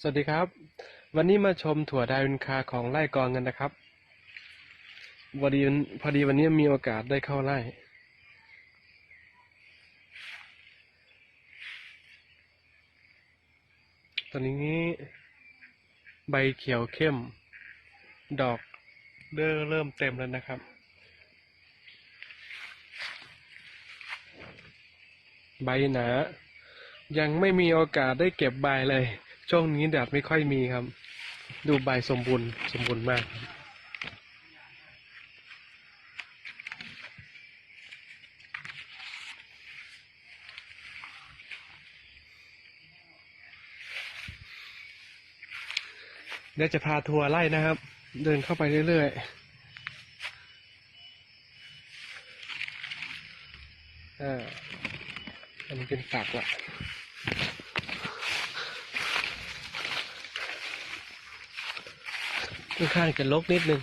สวัสดีครับ วันนี้มาชมถั่วดาวินคาของไร่กองเงินนะครับพอดีพอดีวันนี้มีโอกาสได้เข้าไร่ ตอนนี้ใบเขียวเข้ม ดอกเริ่มเริ่มเต็มแล้วนะครับ ใบหนา ยังไม่มีโอกาสได้เก็บใบเลย ช่วงนี้แดดไม่ค่อยมีครับ ดูใบสมบูรณ์สมบูรณ์มากครับเดี๋ยวจะพาทัวร์ไล่นะครับ เดินเข้าไปเรื่อยๆ อ่า อันนี้เป็นฝักละ ค่อนข้างจะลกนิดนึง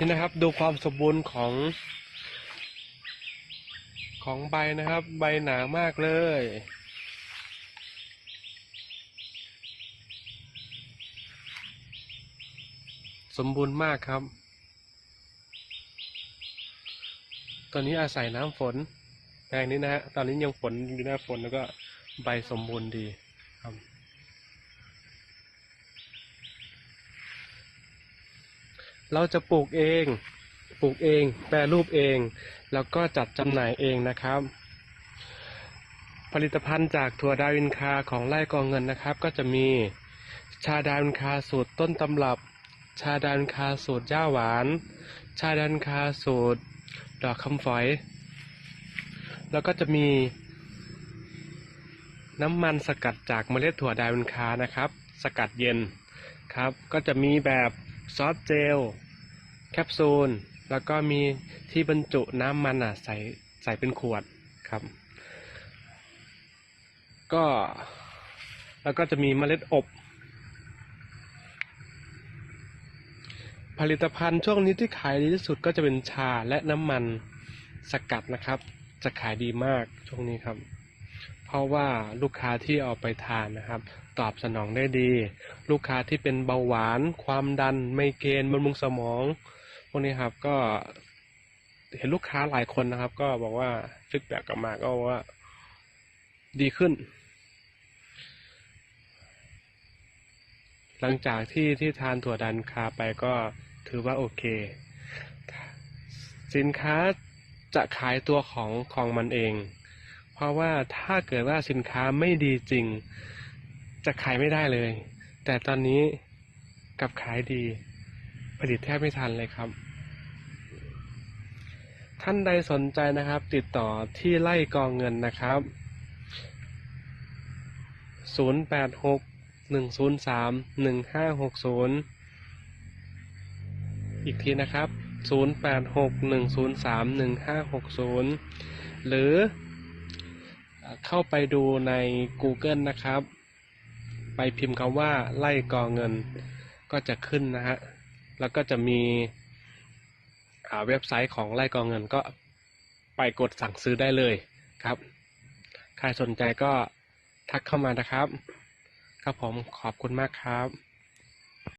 นี่นะครับดูความสมบูรณ์ของ ของใบนะครับ ใบหนามากเลย สมบูรณ์มากครับ ตอนนี้อาศัยน้ำฝนแปลงนี้นะฮะ ตอนนี้ยังฝนอยู่หน้าฝนแล้วก็ใบสมบูรณ์ดีครับ เราจะปลูกเอง ปลูกเอง แปรรูปเอง แล้วก็จัดจำหน่ายเองนะครับ ผลิตภัณฑ์จากถั่วดาวินคาของไร่กองเงินนะครับ ก็จะมีชาดาวินคาสูตรต้นตำรับ ชาดันคาสูตรย่าหวาน ชาดันคาสูตรดอกคำฝอย แล้วก็จะมี น้ำมันสกัดจากเมล็ดถั่วดาวินคานะครับ สกัดเย็นครับ ก็จะมีแบบซอสเจล แคปซูล แล้วก็มีที่บรรจุน้ำมันอะใส่ใส่เป็นขวดครับ ก็แล้วก็จะมีเมล็ดอบ ผลิตภัณฑ์ช่วงนี้ที่ขายดีที่สุดก็จะเป็นชาและน้ำมันสกัดนะครับ จะขายดีมากช่วงนี้ครับ เพราะว่าลูกค้าที่เอาไปทานนะครับ ตอบสนองได้ดี ลูกค้าที่เป็นเบาหวาน ความดัน ไมเกรนบำรุงสมอง พวกนี้ครับก็เห็นลูกค้าหลายคนนะครับ ก็บอกว่าฟีดแบ็กกลับมาก็ว่าดีขึ้น หลังจากที่ที่ทานถั่วดันคาไปก็ ถือว่าโอเค สินค้าจะขายตัวของของมันเอง เพราะว่าถ้าเกิดว่าสินค้าไม่ดีจริง จะขายไม่ได้เลย แต่ตอนนี้กับขายดี ผลิตแทบไม่ทันเลยครับ ท่านใดสนใจนะครับ ติดต่อที่ไล่กองเงินนะครับ 086 103 1560 อีกทีนะครับศูนย์แปดหกหนึ่งศูนย์สามหนึ่งห้าหกศูนย์หรือเข้าไปดูใน Google นะครับ ไปพิมพ์คำว่าไล่กองเงินก็จะขึ้นนะฮะ แล้วก็จะมีเว็บไซต์ของไล่กองเงินก็ไปกดสั่งซื้อได้เลยครับ ใครสนใจก็ทักเข้ามานะครับ ครับผมขอบคุณมากครับ